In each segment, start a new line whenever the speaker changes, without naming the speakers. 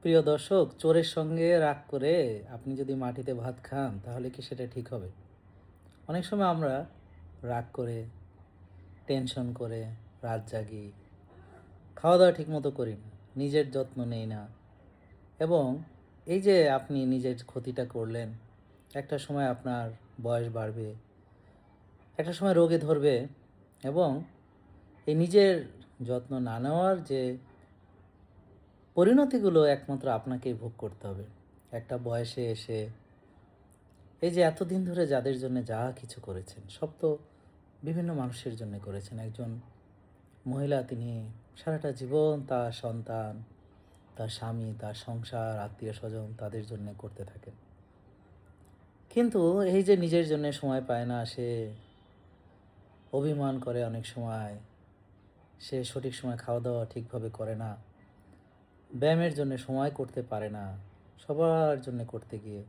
প্রিয় দর্শক, চোরের সঙ্গে রাগ করে আপনি যদি মাটিতে ভাত খান, তাহলে কি সেটা ঠিক হবে? অনেক সময় আমরা রাগ করে টেনশন করে, রাত জাগি খাওয়া দাওয়া ঠিকমতো করি না, নিজের যত্ন নেই না। এবং এই যে আপনি নিজের ক্ষতিটা করলেন, একটা সময় আপনার বয়স বাড়বে, একটা সময় রোগে ধরবে, এবং এই নিজের যত্ন না নেওয়ার যে পরিণতিগুলো একমাত্র আপনাকেই ভোগ করতে হবে। একটা বয়সে এসে এই যে এতদিন ধরে যাদের জন্য যা কিছু করেছেন, সব তো বিভিন্ন মানুষের জন্য করেছেন। একজন মহিলা, তিনি সারাটা জীবন তার সন্তান, তার স্বামী, তার সংসার, আত্মীয় স্বজন তাদের জন্য করতে থাকেন। কিন্তু এই যে নিজের জন্য সময় পায় না, সে অভিমান করে অনেক সময়, সে সঠিক সময় খাওয়া দাওয়া ঠিকভাবে করে না। ব্যায়ামের জন্য সময় করতে পারে না, সবার জন্য করতে গিয়ে।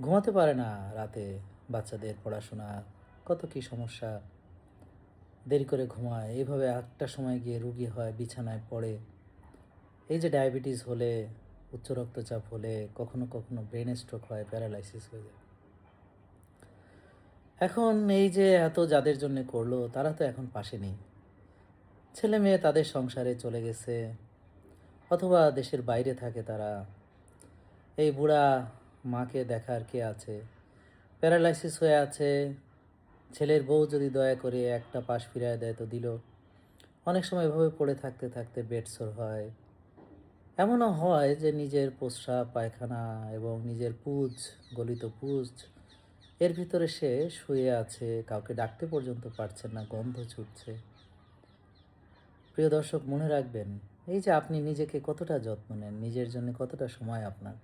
ঘুমাতে পারে না রাতে বাচ্চাদের পড়াশোনা, কত কি সমস্যা। দেরি করে ঘুমায় এইভাবে একটা সময় গিয়ে রুগী হয়, বিছানায় পড়ে। এই যে ডায়াবেটিস হলে, উচ্চ রক্তচাপ হলে, কখনো কখনো ব্রেন স্ট্রোক হয়, প্যারালাইসিস হয়ে যায়। এখন এই যে এত যাদের জন্য করল, তারা তো এখন পাশে নেই ছেলে মেয়ে তাদের সংসারে চলে গেছে অথবা দেশের বাইরে থাকে তারা, এই বুড়া মাকে দেখার কে আছে? প্যারালাইসিস হয়ে আছে। ছেলের বউ যদি দয়া করে একটা পাশ ফিরিয়ে দেয় তো দিল। অনেক সময় এভাবে পড়ে থাকতে থাকতে বেডসোর হয়। এমনও হয় যে নিজের প্রস্রাব পায়খানা এবং নিজের পুজ, গলিত পুজ, এর ভিতরে সে শুয়ে আছে, কাউকে ডাকতে পর্যন্ত পারছে না, গন্ধ ছুটছে। প্রিয় দর্শক, মনে রাখবেন এই যে আপনি নিজেকে কতটা যত্ন নেন, নিজের জন্য কতটা সময় আপনার?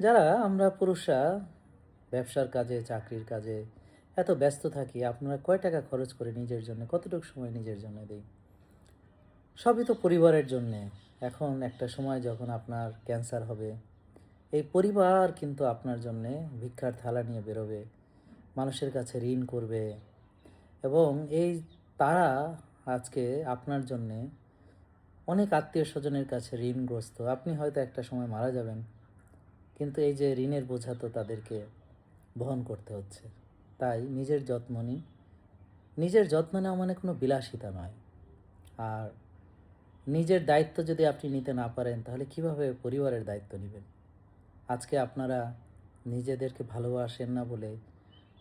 যারা আমরা পুরুষরা ব্যবসার কাজে, চাকরির কাজে এত ব্যস্ত থাকি, আপনারা কয় টাকা খরচ করে নিজের জন্য, কতটুকু সময় নিজের জন্য দিই? সবই তো পরিবারের জন্যে। এখন একটা সময় যখন আপনার ক্যান্সার হবে, এই পরিবার কিন্তু আপনার জন্যে ভিক্ষার থালা নিয়ে বেরোবে, মানুষের কাছে ঋণ করবে এবং এই তারা আজকে আপনার জন্যে অনেক আত্মীয় স্বজনের কাছে ঋণগ্রস্ত। আপনি হয়তো একটা সময় মারা যাবেন, কিন্তু এই যে ঋণের বোঝা তো তাদেরকে বহন করতে হচ্ছে। তাই নিজের যত্ন নিন নিজের যত্ন নেওয়া মানে কোনো বিলাসিতা নয়। আর নিজের দায়িত্ব যদি আপনি নিতে না পারেন, তাহলে কীভাবে পরিবারের দায়িত্ব নেবেন? আজকে আপনারা নিজেদেরকে ভালোবাসেন না বলে,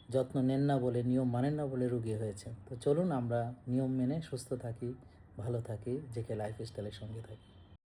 যত্ন নেন না বলে, নিয়ম মানেন না বলে রুগী হয়েছেন। তো চলুন আমরা নিয়ম মেনে সুস্থ থাকি। ভালো থাকি জেকে লাইফ স্টাইলের সঙ্গে থাকি।